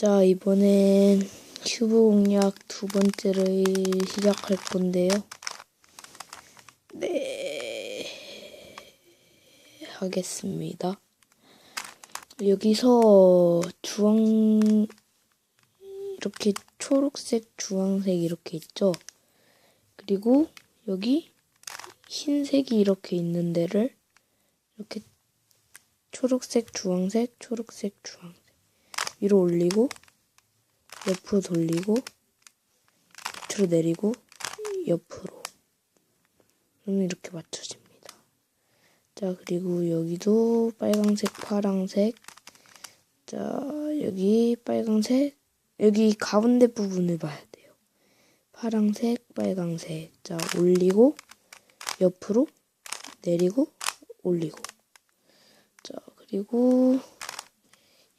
자, 이번엔 큐브 공략 두 번째를 시작할 건데요. 네. 하겠습니다. 여기서 주황, 이렇게 초록색, 주황색 이렇게 있죠? 그리고 여기 흰색이 이렇게 있는 데를 이렇게 초록색, 주황색, 초록색, 주황색 위로 올리고 옆으로 돌리고 밑으로 내리고 옆으로. 그러면 이렇게 맞춰집니다. 자 그리고 여기도 빨강색, 파랑색. 자 여기 빨강색. 여기 가운데 부분을 봐야 돼요. 파랑색, 빨강색. 자 올리고 옆으로 내리고 올리고. 자 그리고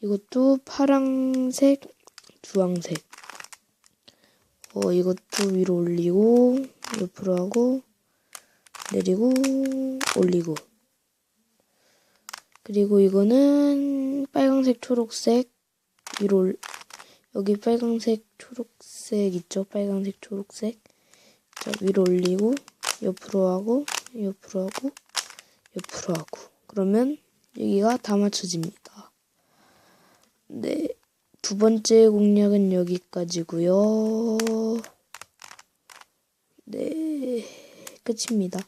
이것도 파랑색, 주황색. 어, 이것도 위로 올리고, 옆으로 하고, 내리고, 올리고. 그리고 이거는 빨강색, 초록색, 위로, 올, 여기 빨강색, 초록색 있죠? 빨강색, 초록색. 자, 위로 올리고, 옆으로 하고, 옆으로 하고, 옆으로 하고. 그러면 여기가 다 맞춰집니다. 네, 두 번째 공략은 여기까지고요. 네, 끝입니다.